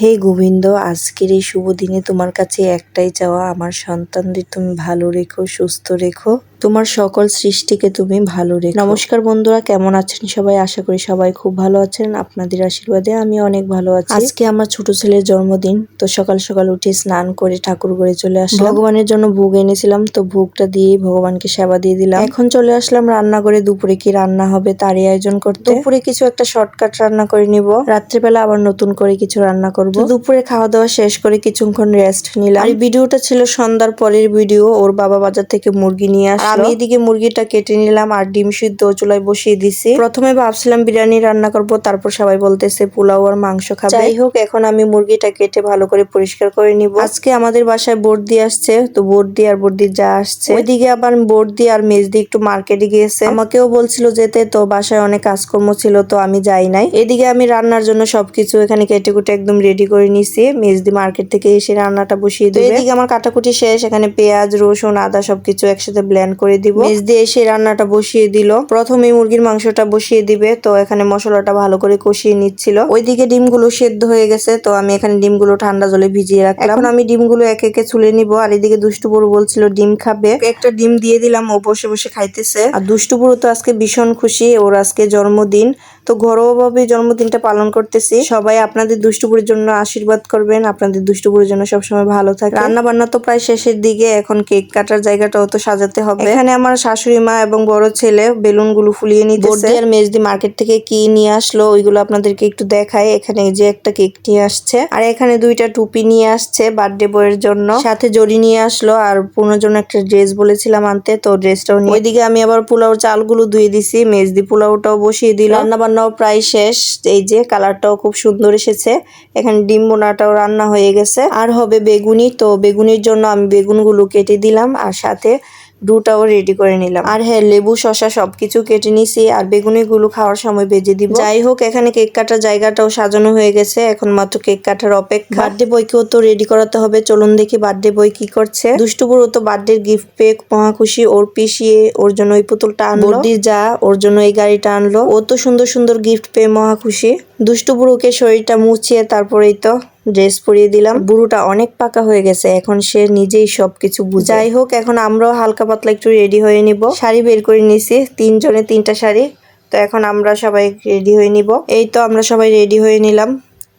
হে গোবিন্দ, আজকের এই শুভ দিনে তোমার কাছে একটাই চাওয়া, আমার সন্তানদের তুমি ভালো রেখো, সুস্থ রেখো। তোমার সকল সৃষ্টিকে তুমি ভালো রেখো। নমস্কার বন্ধুরা, কেমন আছেন সবাই? আশা করি সবাই খুব ভালো আছেন। আপনাদের আশীর্বাদে আমি অনেক ভালো আছি। আজকে আমার ছোট ছেলের জন্মদিন, তো সকাল সকাল উঠে স্নান করে ঠাকুর ঘরে চলে আসলাম। ভগবানের জন্য ভোগ এনেছিলাম, তো ভোগটা দিয়ে ভগবানকে সেবা দিয়ে দিলাম। এখন চলে আসলাম রান্না করে দুপুরে কি রান্না হবে তারই আয়োজন করতে। দুপুরে কিছু একটা শর্টকাট রান্না করে নিব। রাত্রেবেলা আবার নতুন করে কিছু রান্না করব। তো দুপুরে খাওয়া দাওয়া শেষ করে কিছুক্ষণ রেস্ট নিলাম। আর এই ভিডিওটা ছিল সন্ধ্যার পরের ভিডিও ওর বাবা বাজার থেকে মুরগি নিয়ে আসলো। আমি এদিকে মুরগিটা কেটে নিলাম আর ডিম সিদ্ধ চুলায় বসিয়ে দিছি। প্রথমে ভাবছিলাম বিরিয়ানি রান্না করব তারপর সবাই বলতেছে পোলাও আর মাংস খাবে। যাই হোক এখন আমি মুরগিটা কেটে ভালো করে পরিষ্কার করে নিব। আজকে আমাদের বাসায় বর্দি আসছে তো বর্দি আর বর্দি যা আসছে। ওইদিকে আবার বর্দি আর মেজদি একটু মার্কেটে গিয়েছে। আমাকেও বলছিল যেতে তো বাসায় অনেক কাজকর্ম ছিল তো আমি যাই নাই। এদিকে আমি রান্নার জন্য সবকিছু এখানে কেটে কুটে একদম রেডি করে নিছি। মেজদি মার্কেট থেকে এসে রান্নাটা বসিয়ে দিবে। এদিকে আমার কাটাকুটি শেষ এখানে পেঁয়াজ রসুন আদা সবকিছু একসাথে ব্লেন্ড করে দিব। মেজদি এসে রান্নাটা বসিয়ে দিল। প্রথমে মুরগির মাংসটা বসিয়ে দিবে। তো এখানে মশলাটা ভালো করে কষিয়ে নিচ্ছিল। ওইদিকে ডিমগুলো সেদ্ধ হয়ে গেছে। তো আমি এখানে ডিমগুলো ঠান্ডা জলে ভিজিয়ে রাখলাম। এখন আমি ডিমগুলো একে একে ছুলে নিব। আর এদিকে দুষ্টু বড় বলছিল ডিম খাবে। একটা ডিম দিয়ে দিলাম। ও বসে বসে খাইতেছে। আর দুষ্টু বুড়ো তো আজকে ভীষণ খুশি। ওর আজকে জন্মদিন। তো ঘরোয়াভাবে জন্মদিনটা পালন করতেছি। সবাই আপনাদের দুষ্টুপুরের জন্য আশীর্বাদ করবেন আপনাদের দুষ্টুপুরের জন্য সবসময় ভালো থাকে। রান্না বান্না তো প্রায় শেষের দিকে এখন কেক কাটার জায়গাটাও তো সাজাতে হবে। এখানে আমার শাশুড়ি মা এবং বড় ছেলে বেলুনগুলো ফুলিয়ে নিতেছে। আর মেজদি মার্কেট থেকে কি নিয়ে আসলো ওইগুলো আপনাদেরকে একটু দেখায় এখানে যে একটা কেক নিয়ে আসছে আর এখানে দুইটা টুপি নিয়ে আসছে বার্থডে বয়ের জন্য। সাথে জড়ি নিয়ে আসলো আর পুনোর জন্য একটা ড্রেস বলেছিলাম আনতে তো ড্রেসটাও নিয়ে ওইদিকে আমি আবার পোলাও চালগুলো ধুয়ে দিছি মেজদি পোলাওটাও বসিয়ে দিলাম রান্না বান্নাও প্রায় শেষ। এই যে কালারটাও খুব সুন্দর এসেছে। এখানে ডিম বোনাটাও রান্না হয়ে গেছে। আর হবে বেগুনি। তো বেগুনির জন্য আমি বেগুনগুলো কেটে দিলাম। আর সাথে ডুটাও রেডি করে নিলাম। আর হ্যাঁ লেবু শশা সবকিছু কেটে নিছি আর বেগুনিগুলো খাওয়ার সময় ভেজে দিব। যাই হোক, এখানে কেক কাটার জায়গাটাও সাজানো হয়ে গেছে। এখন মাত্র কেক কাটার অপেক্ষা। বার্থডে বইকেও তো রেডি করাতে হবে। চলুন দেখি বার্থডে বই কি করছে। দুষ্টুপুর ও তো বার্থডে গিফট পেক মহা খুশি। ওর পিসিয়ে, ওর জন্য ওই পুতুলটা আনলো। যা, ওর জন্য এই গাড়িটা আনলো। ও তো সুন্দর সুন্দর গিফট পেয়ে মহা খুশি। দুষ্টু বুড়োকে শরীরটা মুছিয়ে তারপরেই তো ড্রেস পরিয়ে দিলাম। বুড়োটা অনেক পাকা হয়ে গেছে, এখন সে নিজেই সবকিছু বুঝে। যাই হোক, এখন আমরাও হালকা পাতলা একটু রেডি হয়ে নিব। শাড়ি বের করে নিছি, তিনজনে তিনটা শাড়ি। তো এখন আমরা সবাই রেডি হয়ে নিব। এই তো আমরা সবাই রেডি হয়ে নিলাম।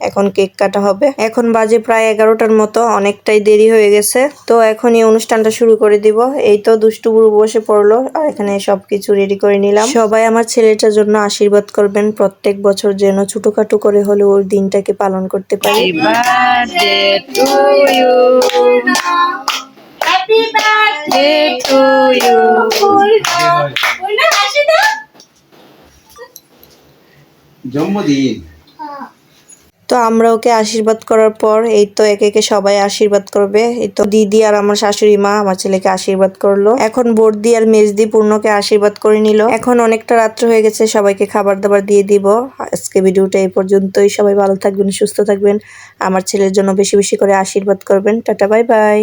এখন কেক কাটা হবে। এখন বাজে প্রায় এগারোটার মতো অনেকটাই দেরি হয়ে গেছে। তো এখন এই অনুষ্ঠানটা শুরু করে দিব। এই তো দুষ্টু বুড়ো বসে পড়ল আর এখানে সবকিছু রেডি করে নিলাম। সবাই আমার ছেলেটার জন্য আশীর্বাদ করবেন। প্রত্যেক বছর যেন ছোটখাটো করে হলে ওর দিনটাকে পালন করতে পারি. Happy birthday to you. জন্মদিন। তো আমরা ওকে আশীর্বাদ করার পর এই তো একে একে সবাই আশীর্বাদ করবে। এই তো দিদি আর আমার শাশুড়ি মা আমার ছেলেকে আশীর্বাদ করল। এখন বর্দি আর মেজদি পূর্ণকে আশীর্বাদ করে নিল। এখন অনেকটা রাত্র হয়ে গেছে, সবাইকে খাবার দাবার দিয়ে দিব। আজকে ভিডিওটা এই পর্যন্তই। সবাই ভালো থাকবেন, সুস্থ থাকবেন। আমার ছেলের জন্য বেশি বেশি করে আশীর্বাদ করবেন। Tata, bye bye.